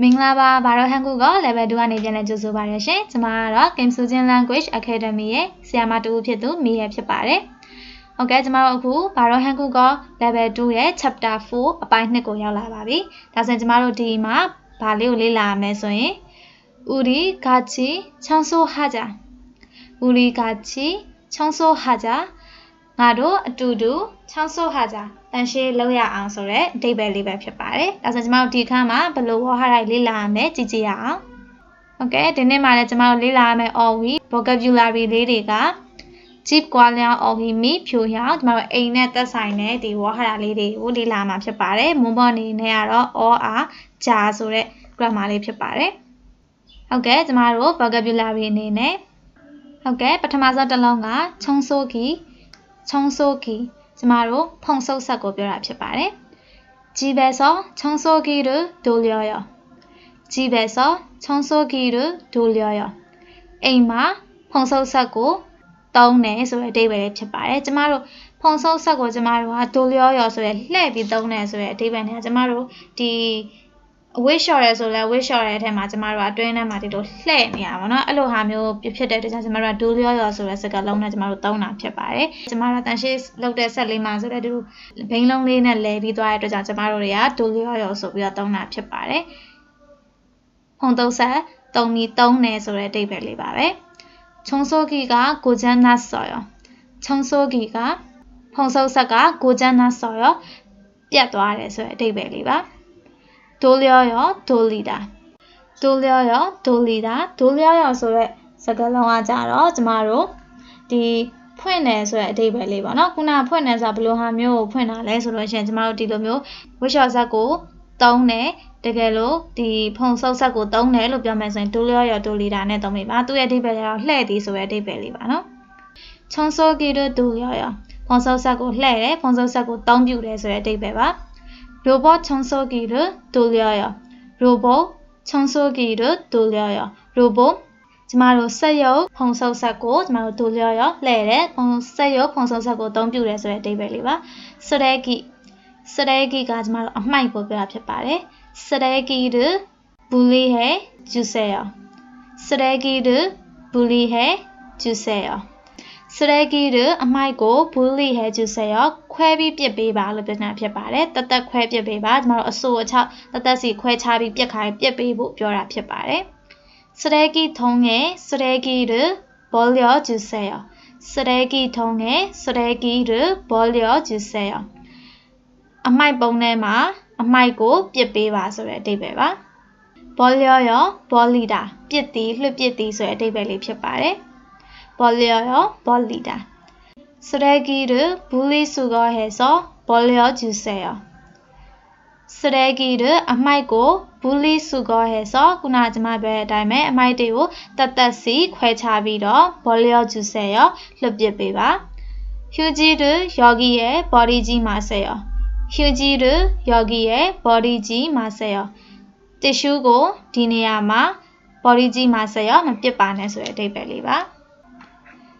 မင်္ဂလာပါဘာတော့ဟန်ကူက level 2ကနေပြန်လည်ကြိုဆိုပါရရှင်ကျွန်မကတော့ Game Sujin Language Academy ရဲ့ဆရာမတူဖြစ်သူမိရဖြစ်ပါတယ်ဟုတ်ကဲ့ကျွန်မတို့အခုဘာတော့ဟန်ကူက level 2ရဲ့ chapter 4အပိုင်း2ကိုရောက်လာပါပြီဒါဆိုရင်ကျွန်မတို့ဒီမှာဘာလေးကိုလေ့လာရမယ်ဆိုရင် 우리 같이 청소하자 우리 같이 청소하자 ငါတို့အတူတူ ချောင်းဆို့ဟာကြတန်ရှင်းလောက်ရအောင်ဆိုတော့အဓိပ္ပာယ်လေးပဲဖြစ်ပါတယ်။ဒါဆိုကျွန်မတို့ဒီအခါမှာဘလိုဝဟာရိုက်လေ့လာရမယ်ကြည့်ကြည့်ရအောင်။ Okay ဒီနေ့မှာလည်းကျွန်မတို့လေ့လာရမယ် all we vocabulary လေးတွေက jeep kwalian all he me ဖြိုရအောင်ကျွန်မတို့အိမ်နဲ့သက်ဆိုင်တဲ့ဒီဝဟာရလေးတွေကိုလေ့လာမှာဖြစ်ပါတယ်။မွန်ပေါ်နေနဲ့ကတော့ all are ဂျာဆိုတဲ့ grammar လေးဖြစ်ပါတယ်။ဟုတ်ကဲ့ကျွန်မတို့ vocabulary အနေနဲ့ဟုတ်ကဲ့ပထမဆုံးတစ်လုံးကချုံဆိုကီချုံဆိုကီ ကျမတို့ဖုန်ဆုပ်ဆက်ကိုပြောတာဖြစ်ပါတယ်။ဂျီဘယ်ဆောချုံဆိုဂီရူဒိုလျော်ယောဂျီဘယ်ဆောချုံဆိုဂီရူဒိုလျော်ယောအိမ်မှာဖုန်ဆုပ်ဆက်ကိုတုံးတယ်ဆိုတဲ့အဓိပ္ပာယ်လေးဖြစ်ပါတယ်။ကျမတို့ဖုန်ဆုပ်ဆက်ကိုကျမတို့ကဒိုလျော်ယောဆိုရယ်လှည့်ပြီးတုံးတယ်ဆိုရယ်အဓိပ္ပာယ်နဲ့ကျမတို့ဒီ အဝိရှော်ရဲဆိုလဲဝိရှော်ရဲထဲမှာကျမတို့ကအတွင်းထဲမှာဒီလိုလှဲ့နေရပါတော့အဲ့လိုဟာမျိုးဖြစ်တဲ့အတွက်ကြောင့်ကျမတို့ကဒူလျော်ရော်ဆိုတဲ့စကားလုံးနဲ့ကျမတို့သုံးတာဖြစ်ပါတယ်ကျမတို့တန်ရှင်းလုပ်တဲ့ဆက်လေးမှာဆိုလဲဒီလိုဘိန်းလုံးလေးနဲ့လဲပြီးသွားတဲ့အတွက်ကြောင့်ကျမတို့တွေကဒူလျော်ရော်ဆိုပြီးတော့သုံးတာဖြစ်ပါတယ်ဖုန်သုံးဆက်သုံးပြီးသုံးတယ်ဆိုတဲ့အဓိပ္ပာယ်လေးပါပဲခြုံဆိုကီကကိုချမ်းသာဆော်ရောခြုံဆိုကီကဖုန်ဆုပ်ဆက်ကကိုချမ်းသာဆော်ရောပြတ်သွားတယ်ဆိုတဲ့အဓိပ္ပာယ်လေးပါ။ ဒိုလျောရောဒိုလီတာဒိုလျောရောဒိုလီတာဒိုလျောရောဆိုတဲ့စကားလုံးကကြတော့ကျမတို့ဒီဖွင့်တယ်ဆိုတဲ့အဓိပ္ပာယ်လေးပေါ့နော်ခုနဖွင့်တယ်ဆိုတာဘယ်လိုဟာမျိုးကိုဖွင့်တာလဲဆိုတော့ရှင်ကျမတို့ဒီလိုမျိုးဝစ်ရှော့ဇက်ကိုတုံးတယ်တကယ်လို့ဒီဖုံဆုပ်ဆက်ကိုတုံးတယ်လို့ပြောမယ်ဆိုရင်ဒိုလျောရောဒိုလီတာနဲ့တုံးမိပါသူ့ရဲ့အဓိပ္ပာယ်ကတော့လှဲ့သည်ဆိုတဲ့အဓိပ္ပာယ်လေးပါနော်ချုံဆိုကီတို့ဒိုလျောရောဖုံဆုပ်ဆက်ကိုလှဲ့တယ်ဖုံဆုပ်ဆက်ကိုတုံးပြူတယ်ဆိုတဲ့အဓိပ္ပာယ်ပါ 로봇 청소기를 돌려요. 로봇 청소기를 돌려요. 로봇 ကျမတို့ဆက်ရုပ်ဖုံဆုပ်ဆက်ကိုကျမတို့ဒိုလျော်ရောလှည့်တယ်ဖုံဆုပ်ဆက်ကိုအသုံးပြုတယ်ဆိုတဲ့အိဗယ်လေးပါ쓰레기 쓰레기가ကျမတို့အမှိုက်ကိုပြောတာဖြစ်ပါတယ်쓰레기를 쓰레기를 အမိုက်ကိုbully ဟဲ့주세요 쓰레기통에 쓰레기를 버려주세요 쓰레기통에 쓰레기를 버려주세요 အမိုက်ပုံထဲမှာအမိုက်ကိုပစ်ပေးပါဆိုတဲ့အဓိပ္ပာယ်ပါ 벌려요 벌리다 ပစ်သည်လွှတ်ပစ်သည်ဆိုတဲ့အဓိပ္ပာယ်လေးဖြစ်ပါတယ် 벌려요 벌리다 쓰레기를 분리수거해서 버려주세요. 쓰레기를 အမိုက်ကို 분리수거해서 ခုနကကျွန်မပြောတဲ့အတိုင်းပဲအမိုက်တွေကို 떳떳이 ခွဲခြားပြီးတော့ 버려주세요. လွှတ်ပစ်ပေးပါ. 휴지를 여기에 버리지 마세요. 휴지를 여기에 버리지 마세요. တစ်ရှူးကိုဒီနေရာမှာ 버리지 마세요. မပစ်ပါနဲ့ဆိုတဲ့အဓိပ္ပာယ်လေးပါ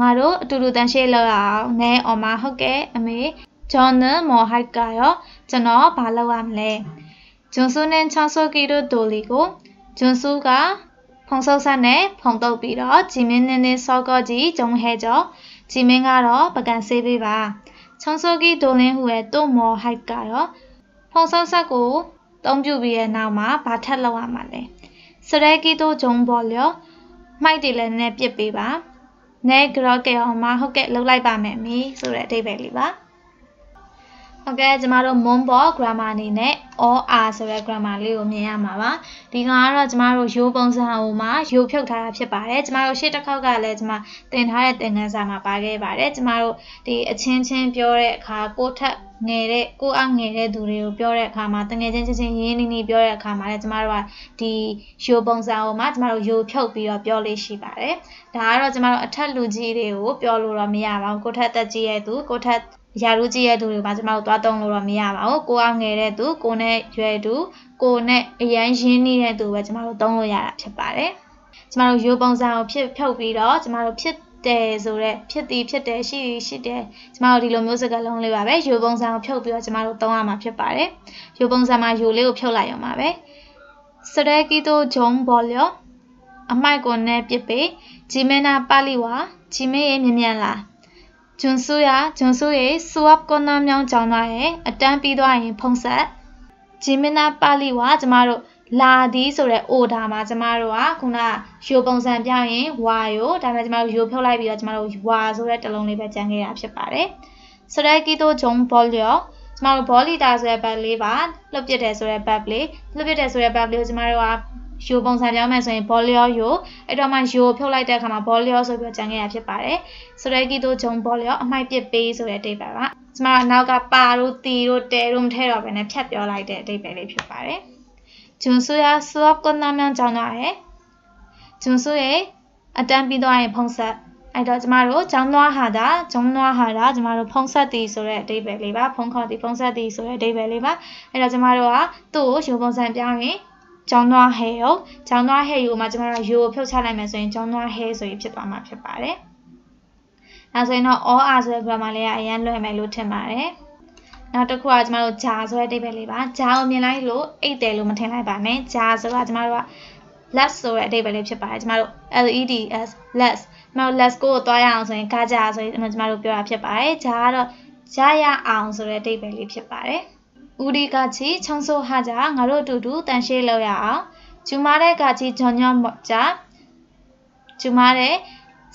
ငါတို့အတူတူတန်ရှင်းလောက်အောင်နဲအော်မဟုတ်ကဲ့အမေဂျွန်နမော်ဟိုက်ကရောကျွန်တော်ဘာလုပ်ရမလဲဂျွန်ဆူနဲ့ချောင်းဆိုကီတို့ဒိုလီကိုဂျွန်ဆူကဖုံဆုပ်ဆက်နဲ့ဖုံတုပ်ပြီးတော့ဂျီမင်းနဲ့နဲ့ဆော့ကော့ကြီးဂျုံဟဲကြောဂျီမင်းကတော့ပကံဆေးပေးပါချောင်းဆိုကီဒိုလင်းဟူရဲ့တို့မော်ဟိုက်ကရောဖုံဆုပ်ဆက်ကိုတုံးပြပြီးရဲ့နောက်မှာဘာထက်လောက်ရမှာလဲစရဲကီတို့ဂျုံပေါ်လျောမိုက်တယ်လည်းနဲ့ပြစ်ပေးပါ နဲဂရော့ကဲအောင်မဟုတ်ကဲ့လှုပ်လိုက်ပါမယ်မီဆိုတဲ့အဓိပ္ပာယ်လေးပါ ဟုတ်ကဲ့ကျမတို့ Monbot grammar အနေနဲ့ or ဆိုတဲ့ grammar လေးကိုမြင်ရမှာပါဒီကောင်ကတော့ကျမတို့ရိုးပုံစံဟိုမှာရိုးဖြုတ်ထားတာဖြစ်ပါတယ်ကျမတို့ရှေ့တစ်ခေါက်ကလည်းကျမတင်ထားတဲ့သင်ခန်းစာမှာပါခဲ့ပါတယ်ကျမတို့ဒီအချင်းချင်းပြောတဲ့အခါကိုထက်ငယ်တဲ့ကိုအငယ်တဲ့သူတွေကိုပြောတဲ့အခါမှာတငယ်ချင်းချင်းချင်းရင်းနှီးနှီးပြောတဲ့အခါမှာလည်းကျမတို့ကဒီရိုးပုံစံဟိုမှာကျမတို့ရိုးဖြုတ်ပြီးတော့ပြောလို့ရှိပါတယ်ဒါကတော့ကျမတို့အထက်လူကြီးတွေကိုပြောလို့တော့မရပါဘူးကိုထက်တက်ကြီးရဲ့သူကိုထက် ရာထူးကြီးရဲ့သူတွေပါကျမတို့သွားတုံးလို့တော့မရပါဘူးကိုအောင်ငယ်တဲ့သူကိုနဲ့ရွယ်သူကိုနဲ့အရန်ရင်းနှီးတဲ့သူပဲကျမတို့တုံးလို့ရတာဖြစ်ပါတယ်ကျမတို့ရိုးပုံစံကိုဖြစ်ဖြုတ်ပြီးတော့ကျမတို့ဖြစ်တယ်ဆိုတော့ဖြစ်သည်ဖြစ်တယ်ရှိသည်ရှိတယ်ကျမတို့ဒီလိုမျိုးစကားလုံးလေးပါပဲရိုးပုံစံကိုဖြုတ်ပြီးတော့ကျမတို့သုံးရမှာဖြစ်ပါတယ်ရိုးပုံစံမှာရိုးလေးကိုဖြုတ်လိုက်ရမှာပဲစရဲကီတိုဂျုံဘောလျောအမိုက်ကိုနဲ့ပြစ်ပေဂျီမဲနာပါလီဝါဂျီမဲရဲ့မြ мян လား ဂျွန်ဆူယာဂျွန်ဆူရဲ့စဝပ်ကွန်နာမြောင်းကြောင်းသွားရဲ့အတန်းပြီးသွားရင်ဖုံးဆက်ဂျီမနာပါလီဝါကျမတို့လာသည်ဆိုတဲ့ order မှာကျမတို့ကခုနရိုပုံစံပြောင်းရင်ဝါရိုဒါပေမဲ့ကျမတို့ရိုဖြုတ်လိုက်ပြီးတော့ကျမတို့ဝါဆိုတဲ့တလုံးလေးပဲကြံခဲ့တာဖြစ်ပါတယ်စရက်ကီတိုဂျုံဘောလျောကျမတို့ဘောလီတာဆိုတဲ့ဘတ်လေးပါလှုပ်ပစ်တယ်ဆိုတဲ့ဘတ်လေးလှုပ်ပစ်တယ်ဆိုတဲ့ဘတ်လေးကိုကျမတို့က ရိုပုံစံပြောင်းမယ်ဆိုရင်ဘောလျောရိုအဲ့တော့မှရိုဖြုတ်လိုက်တဲ့အခါမှာဘောလျောဆိုပြီးတော့ကြံခဲ့ရဖြစ်ပါတယ်ဆိုရဲကီတိုဂျုံဘောလျောအမိုက်ပစ်ပေးဆိုတဲ့အတိတ်ပဲပါကျမတို့နောက်ကပါတို့တီတို့တဲတို့မထဲတော့ဘဲနဲ့ဖြတ်ပြောလိုက်တဲ့အတိတ်ပဲလေးဖြစ်ပါတယ်ဂျွန်ဆူယာဆွပ်ကွန်နာမြန်ကြောင်းတော့ရဲ့ဂျွန်ဆူရဲ့အတန်းပြီးသွားရင်ဖုံးဆက်အဲ့တော့ကျမတို့ကျောင်းသွားဟာတာကျောင်းသွားဟာတာကျမတို့ဖုံးဆက်သည်ဆိုတဲ့အဓိပ္ပာယ်လေးပါဖုံးခေါ်သည်ဖုံးဆက်သည်ဆိုတဲ့အဓိပ္ပာယ်လေးပါအဲ့တော့ကျမတို့ကသူ့ကိုရုပ်ပုံစံပြောင်းရင် ကျောင်းသွားဟဲရောကျောင်းသွားဟဲယူမှာကျမတို့ရိုးဖြုတ်ချလိုက်မယ်ဆိုရင်ကျောင်းသွားဟဲဆိုရင်ဖြစ်သွားမှာဖြစ်ပါတယ်။နောက်ဆိုရင်တော့ all are ဆိုတဲ့ grammar လေးကအရင်လွယ်မယ်လို့ထင်ပါတယ်။နောက်တစ်ခုကကျမတို့ဂျာဆိုတဲ့အဓိပ္ပာယ်လေးပါဂျာကိုမြင်လိုက်လို့အိတ်တယ်လို့မထင်လိုက်ပါနဲ့ဂျာဆိုတာကျမတို့က less ဆိုတဲ့အဓိပ္ပာယ်လေးဖြစ်ပါတယ်ကျမတို့ leds less ကျမတို့ less ကိုသွားရအောင်ဆိုရင်ကားကြဆိုရင်ကျမတို့ပြောတာဖြစ်ပါတယ်ဂျာကတော့ကြားရအောင်ဆိုတဲ့အဓိပ္ပာယ်လေးဖြစ်ပါတယ်။ ။ဦးဒီကချီချုံဆိုဟာကြငါတို့အတူတူတန်ရှင်းလောက်ရအောင်။ဂျူမာတဲ့ကချီဂျွန်ညော့မော့ကြ။ဂျူမာတဲ့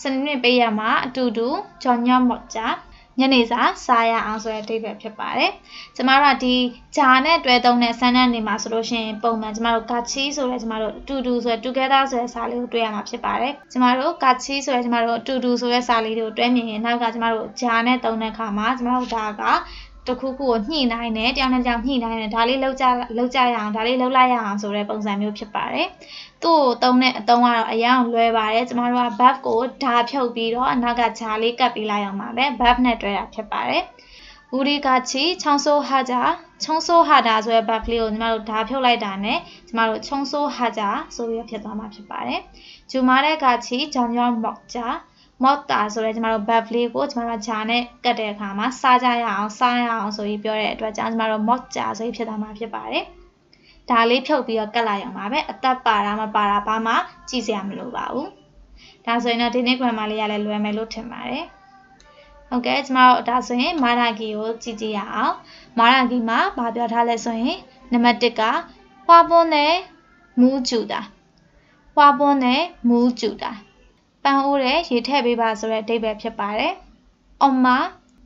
စနစ်ပေးရမှာအတူတူဂျွန်ညော့မော့ကြ။ညနေစာစားရအောင်ဆိုတဲ့အဓိပ္ပာယ်ဖြစ်ပါတယ်။ကျမတို့ကဒီဂျာနဲ့တွဲသုံးတဲ့ဆန်းတန်းနေမှာဆိုလို့ရှိရင်ပုံမှန်ကျမတို့ကချီဆိုတဲ့ကျမတို့အတူတူဆိုတဲ့ together ဆိုတဲ့စာလေးကိုတွဲရမှာဖြစ်ပါတယ်။ကျမတို့ကချီဆိုတဲ့ကျမတို့အတူတူဆိုတဲ့စာလေးတွေကိုတွဲမြင်ရင်နောက်ကကျမတို့ဂျာနဲ့သုံးတဲ့အခါမှာကျမတို့ဒါက တခုခုကိုညှိနှိုင်းတယ်တယောက်နဲ့တယောက်ညှိနှိုင်းတယ်ဒါလေးလောက်ကြလောက်ကြရအောင်ဒါလေးလောက်လိုက်ရအောင်ဆိုတဲ့ပုံစံမျိုးဖြစ်ပါတယ်သူ့ကိုတုံးတဲ့အတုံးကတော့အရင်လွယ်ပါတယ်ကျမတို့က buff ကိုဓာဖြုတ်ပြီးတော့အနောက်ကဂျာလေးကပ်ပြီးလိုက်အောင်ပါပဲ buff နဲ့တွဲတာဖြစ်ပါတယ်ဦးရီကချီချုံဆိုးဟာကြချုံဆိုးဟာတာဆိုတဲ့ buff လေးကိုညီမတို့ဓာဖြုတ်လိုက်တာနဲ့ညီမတို့ချုံဆိုးဟာကြဆိုပြီးဖြစ်သွားမှာဖြစ်ပါတယ်ဂျူမာတဲ့ကချီဂျောင်ဂျောင်မော့ကြ မော့တာဆိုရဲကျမတို့ buff လေးကိုကျမတို့ဂျာနဲ့ကတ်တဲ့အခါမှာစားကြရအောင်စားရအောင်ဆိုပြီးပြောတဲ့အတွက်ကြောင့်ကျမတို့ mock ဂျာဆိုပြီးဖြစ်သွားမှာဖြစ်ပါတယ်။ဒါလေးဖြုတ်ပြီးတော့ကတ်လိုက်အောင်ပါပဲအသက်ပါတာမပါတာဘာမှကြည့်စရာမလိုပါဘူး။ဒါဆိုရင်တော့ဒီနေ့ grammar လေးရလဲလွယ်မယ်လို့ထင်ပါတယ်။ဟုတ်ကဲ့ကျမတို့ဒါဆိုရင်မာရာဂီကိုကြည့်ကြည့်ရအောင်။မာရာဂီမှာဘာပြောထားလဲဆိုရင်နံပါတ်1ကဟွာပွန်းနဲ့မူးကျူတာဟွာပွန်းနဲ့မူးကျူတာ ပန်းအိုးတဲ့ရေထည့်ပေးပါဆိုတဲ့အဓိပ္ပာယ်ဖြစ်ပါတယ်။အမ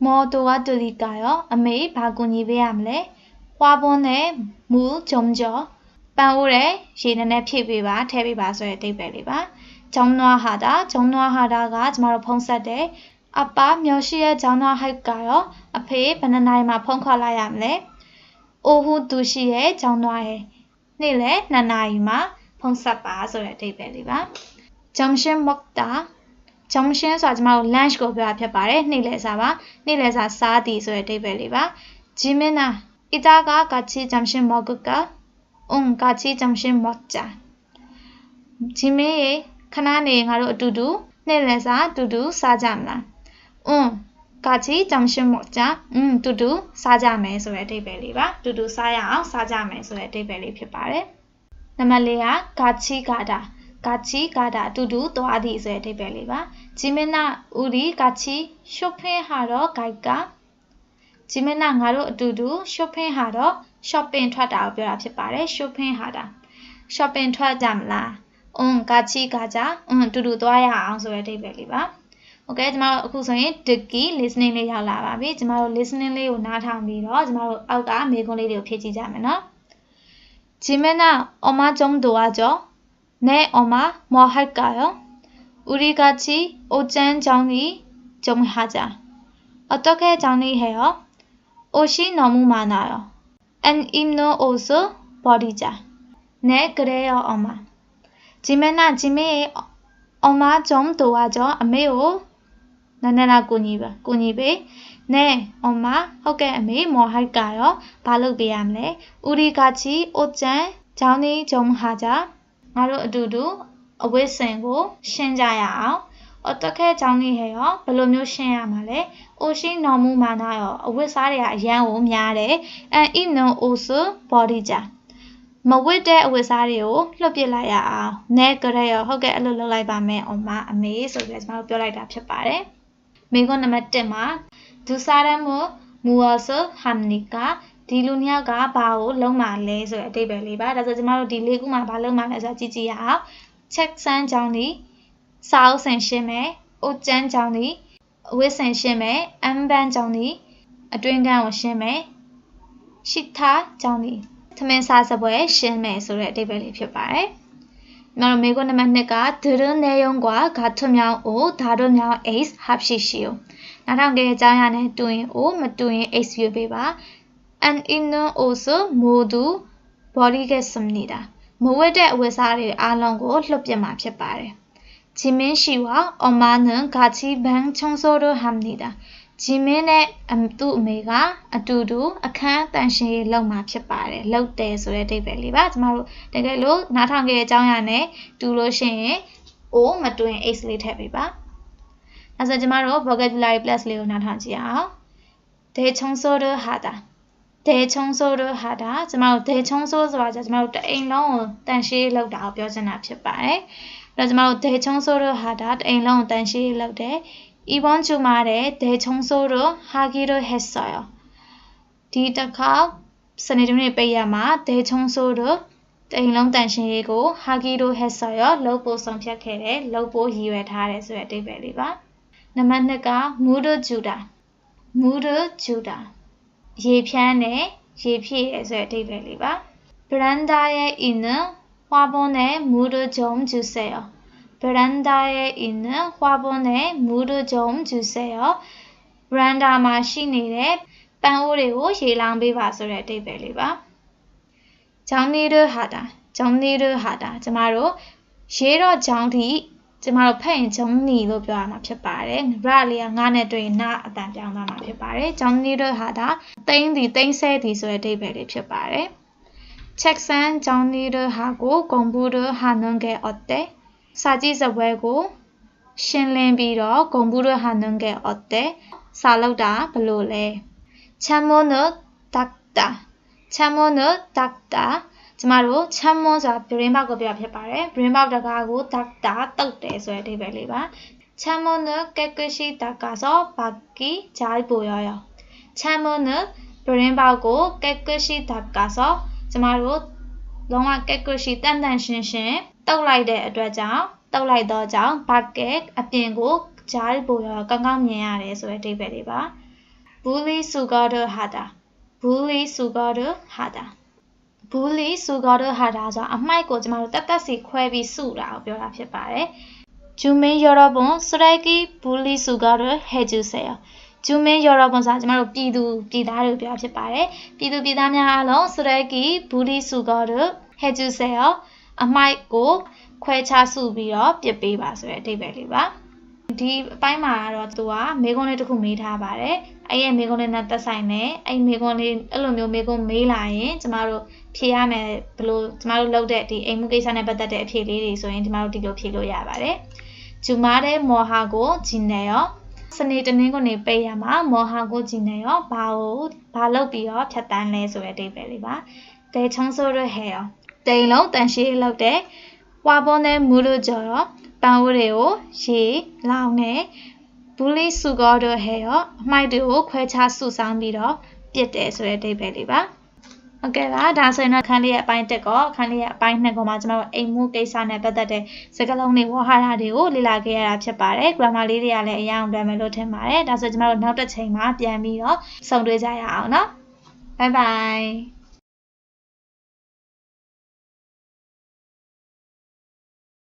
မော်တိုဝတူလီကရောအမေဘာကူညီပေးရမလဲ။ပွားပွန်းတဲ့မူဂျုံကျော်ပန်းအိုးတဲ့ရေနည်းနည်းဖြည့်ပေးပါထည့်ပေးပါဆိုတဲ့အဓိပ္ပာယ်လေးပါ။ဂျုံနွားဟာတာဂျုံနွားဟာတာကကျမတို့ဖုံးဆက်တယ်။အပမျောရှိရဲ့ဂျုံနွားဟိုက်ကရောအဖေဘယ်နှနိုင်မှဖုံးခေါ်လိုက်ရမလဲ။အိုဟုသူရှိရဲ့ဂျုံနွားရဲ့နေ့လေ2နာရီမှဖုံးဆက်ပါဆိုတဲ့အဓိပ္ပာယ်လေးပါ။ Jamshin Mokta Jamshin ဆိုတာကျွန်မတို့ lunch ကိုပြောတာဖြစ်ပါတယ်နေ့လယ်စာပါနေ့လယ်စာစားသည်ဆိုတဲ့အဓိပ္ပာယ်လေးပါ Jimena Itaga Gachi Jamshin Mokuka Un Gachi Jamshin Mokja Jimmy ရေခဏနေငါတို့အတူတူနေ့လယ်စာအတူတူစားကြမလား Un ကချီဂျမ်ရှင်မော့ချာอืมတူတူစားကြမယ်ဆိုတဲ့အဓိပ္ပာယ်လေးပါတူတူစားရအောင်စားကြမယ်ဆိုတဲ့အဓိပ္ပာယ်လေးဖြစ်ပါတယ်နံပါတ်၄ကဂါချီဂါတာ ကာချီကာတာအတူတူသွားသည်ဆိုတဲ့အဓိပ္ပာယ်လေးပါဂျီမနာဦးဒီကာချီရှုပ်ဖင်းဟာတော့ဂိုက်ကာဂျီမနာငါတို့အတူတူရှုပ်ဖင်းဟာတော့ shopping ထွက်တာကိုပြောတာဖြစ်ပါတယ် shopping ဟာတာ shopping ထွက်ကြမလားအွန်ကာချီကာကြအွန်တူတူသွားရအောင်ဆိုတဲ့အဓိပ္ပာယ်လေးပါโอเคကျမတို့အခုဆိုရင် Dicky listening လေးရောက်လာပါပြီကျမတို့ listening လေးကိုနားထောင်ပြီးတော့ကျမတို့အောက်ကမေးခွန်းလေးတွေကိုဖြည့်ကြည့်ကြမယ်เนาะဂျီမနာအမဂျုံဒွာကြော 네, 엄마 뭐 할까요? 우리 같이 옷장 정리 좀 하자. 어떻게 정리해요? 옷이 너무 많아요. 안 입는 옷을 버리자. 네, 그래요, 엄마. 지메나, 지메, 엄마 좀 도와줘, 아메요. 나나라 꾸니베, 꾸니베. 네, 엄마, 허게미 뭐 할까요? 바로 비 안내. 우리 같이 옷장 정리 좀 하자. င်းနီဂျုံဟာကြငါတို့အတူတူအဝိစင်ကို ရှင်းကြရအောင်အတခဲကြောင်းကြီးဟဲ့ရောဘယ်လိုမျိုးရှင်းရမှာလဲအိုရှိနော်မူမာနာရောအဝိစားတွေကအရန်ကိုများတယ်အန်အီနိုအိုဆူဘော်ဒီဂျာမဝစ်တဲ့အဝိစားတွေကိုလွှတ်ပစ်လိုက်ရအောင်နဲကြရရောဟုတ်ကဲ့အဲ့လိုလုပ်လိုက်ပါမယ်အမအမေဆိုပြီးကျွန်တော်ပြောလိုက်တာဖြစ်ပါတယ်မိခွန်းနံပါတ်1မှာဒူစာရမ်မိုမူဝါဆဟမ်နီကာ ဒီလူနှစ်ယောက်ကဘာကိုလုံးမလဲဆိုတဲ့အတိတ်ပဲလေးပါဒါဆိုကျမတို့ဒီလေးခုမှာဘာလုံးမလဲဆိုတာကြည့်ကြည့်ရအောင် check စမ်းကြောင်းဒီစာအုပ်ဆင်ရှင်းမယ်အိုကျန်းကြောင်းဒီဝစ်ဆင်ရှင်းမယ်အမ်ဘန်ကြောင်းဒီအတွင်းကန်းကိုရှင်းမယ်ရှိသားကြောင်းဒီသမင်စာစပွဲရှင်းမယ်ဆိုတဲ့အတိတ်ပဲလေးဖြစ်ပါတယ်ကျွန်တော်မေကွန်းနံပါတ်2ကဒွန်းနေယုံကွာဂါထွမြောင်းအိုဓာတွမြောင်း ace ဟပ်ရှိရှိယိုနောက်ထောင်ကလေးအကြောင်းရနဲ့တွင်အိုမတွင် ace ယူပေးပါ and inner also modu body get some nida မဝတ်တဲ့အဝတ်စားတွေအားလုံးကိုလွတ်ပြမှာဖြစ်ပါတယ်ဂျီမင်းရှိဝအမနန်ဂါချီဘန်ချုံဆိုတို့ဟမ်နေတာဂျီမင်းနဲ့အသူ့အမေကအတူတူအခန်းတန်ရှင်ရေးလောက်မှာဖြစ်ပါတယ်လောက်တယ်ဆိုတဲ့အဓိပ္ပာယ်လေးပါကျမတို့တကယ်လို့နားထောင်ခဲ့တဲ့အကြောင်းအရာနဲ့တူလို့ရှိရင်အိုးမတွင် x လေးထည့်ပေးပါအဲဆိုကျမတို့ vocabulary plus လေးကိုနားထောင်ကြည့်အောင်ဒေချုံဆိုတို့ဟာတာ ဒဲချုံဆိုးတို့ဟာဒါကျမတို့ဒဲချုံဆိုးဆိုတာကျမတို့တအိမ်လုံးကိုတန်ရှင်းလောက်တာကိုပြောချင်တာဖြစ်ပါတယ်။အဲ့တော့ကျမတို့ဒဲချုံဆိုးတို့ဟာဒါတအိမ်လုံးကိုတန်ရှင်းလောက်တယ်။အီဘွန်ချူမာတဲ့ဒဲချုံဆိုးတို့ဟာဂီတို့ဟက်ဆော်ယောဒီတစ်ခါစနေတနေ့ပေးရမှာဒဲချုံဆိုးတို့တအိမ်လုံးတန်ရှင်းရေးကိုဟာဂီတို့ဟက်ဆော်ယောလောက်ပို့ဆောင်ဖြတ်ခဲ့တယ်လောက်ပို့ရည်ရွယ်ထားတယ်ဆိုတဲ့အတိပ္ပယ်လေးပါ။နံပါတ်2ကမူဒိုဂျူဒါမူဒိုဂျူဒါ ရေဖြန်းနဲ့ရေဖြည့်ရဲဆိုတဲ့အဓိပ္ပာယ်လေးပါ Branda ရဲ့ inner ဟွာပွန်းနဲ့ Mudo Jom Juseo Branda ရဲ့ inner ဟွာပွန်းနဲ့ Mudo Jom Juseo Branda မှာရှိနေတဲ့ပန်းအိုးတွေကိုရေလောင်းပေးပါဆိုတဲ့အဓိပ္ပာယ်လေးပါ။ဂျောင်းနီတို့ဟာတာဂျောင်းနီတို့ဟာတာကျမတို့ရေတော့ဂျောင်းထိ ကျမတို့ဖတ်ရင်ဂျုံနီလို့ပြောရမှာဖြစ်ပါတယ်။ရလေးကငါနဲ့တွေ့ရင်နာအတန်ပြောင်းသွားမှာဖြစ်ပါတယ်။ဂျုံနီတို့ဟာဒါတိမ့်သည်တိမ့်ဆဲသည်ဆိုတဲ့အဓိပ္ပာယ်လေးဖြစ်ပါတယ်။ Checksan ဂျုံနီတို့ဟာကိုကွန်ပူတာဟာနွန်ကဲအော်တဲ့စာကြည့်စပွဲကိုရှင်းလင်းပြီးတော့ကွန်ပူတာဟာနွန်ကဲအော်တဲ့စာလောက်တာဘလို့လဲ။ Chamono dakta Chamono dakta က်တာချမ်မိုနတက်တာကျမတို့ချမ်းမွန်းဆိုတာ brain box ကိုပြောဖြစ်ပါတယ် brain box တကားကိုတာတာတုတ်တယ်ဆိုတဲ့အဓိပ္ပာယ်လေးပါချမ်းမွန်းတဲ့ကက်ကရှိတကာဆိုဘာကီဂျိုင်ပိုရောရောချမ်းမွန်းတဲ့ brain box ကိုကက်ကရှိတကာဆိုကျမတို့လုံးဝကက်ကရှိတန်တန်ရှင်းရှင်းတုတ်လိုက်တဲ့အတွက်ကြောင့်တုတ်လိုက်တော့ကြောင့်ဘာကက်အပြင်ကိုဂျိုင်ပိုရောကောင်းကောင်းမြင်ရတယ်ဆိုတဲ့အဓိပ္ပာယ်လေးပါ bully sugar ဟာတာ bully sugar ဟာတာ ဘူးလီဆူဂါဒဟာဒါဆိုအမိုက်ကိုကျမတို့တက်တက်စီခွဲပြီးစုတာကိုပြောတာဖြစ်ပါတယ်။ဂျူမင်းယောရဘွန်စရိုက်ကီဘူးလီဆူဂါဒဟဲဂျူဆေယဂျူမင်းယောရဘွန်ဆိုတာကျမတို့ပြည်သူပြည်သားတွေပြောဖြစ်ပါတယ်။ပြည်သူပြည်သားများအားလုံးစရိုက်ကီဘူးလီဆူဂါဒဟဲဂျူဆေယအမိုက်ကိုခွဲခြားစုပြီးတော့ပြစ်ပေးပါဆိုတဲ့အဓိပ္ပာယ်လေးပါ။ ဒီအပိုင်းမှာတော့သူကမေခွန်းလေးတစ်ခုမေးထားပါတယ်အဲ့ရဲ့မေခွန်းလေးနဲ့သက်ဆိုင်တယ်အဲ့မေခွန်းလေးအဲ့လိုမျိုးမေခွန်းမေးလာရင်ကျမတို့ဖြေရမယ်ဘလို့ကျမတို့လုပ်တဲ့ဒီအိမ်မှုကိစ္စနဲ့ပတ်သက်တဲ့အဖြေလေးတွေဆိုရင်ကျမတို့ဒီလိုဖြေလို့ရပါတယ်ဂျူမာတဲ့မော်ဟာကိုဂျင်းနေရောစနေတနင်္ဂနွေပိတ်ရမှာမော်ဟာကိုဂျင်းနေရောဘာကိုဘာလုပ်ပြီးတော့ဖြတ်တန်းလဲဆိုတဲ့အဓိပ္ပာယ်လေးပါတဲချုံဆိုရဟဲရောတိန်လုံးတန်ရှည်လောက်တဲ့ဝါပေါ်နဲ့မူလို့ကြော်ရော ပန်းဝတွေကိုရေလောင်နဲ့ဘူးလီဆူဂေါ်ဒိုဟဲရောအမိုက်တွေကိုခွဲခြားစုဆောင်းပြီးတော့ပြစ်တယ်ဆိုတဲ့အဓိပ္ပာယ်လေးပါ ဟုတ်ကဲ့ပါဒါဆိုရင်တော့အခန်းလေးရဲ့အပိုင်း1ကောအခန်းလေးရဲ့အပိုင်း2ကောမှာကျွန်တော်တို့အိမ်မှုကိစ္စနဲ့ပတ်သက်တဲ့စကားလုံးတွေဝါဟာရတွေကိုလေ့လာခဲ့ရတာဖြစ်ပါတယ် grammar လေးတွေကလည်းအရင်အောင်လွယ်မယ်လို့ထင်ပါတယ်ဒါဆိုကျွန်တော်တို့နောက်တစ်ချိန်မှာပြန်ပြီးတော့ဆုံတွေ့ကြရအောင်เนาะ bye bye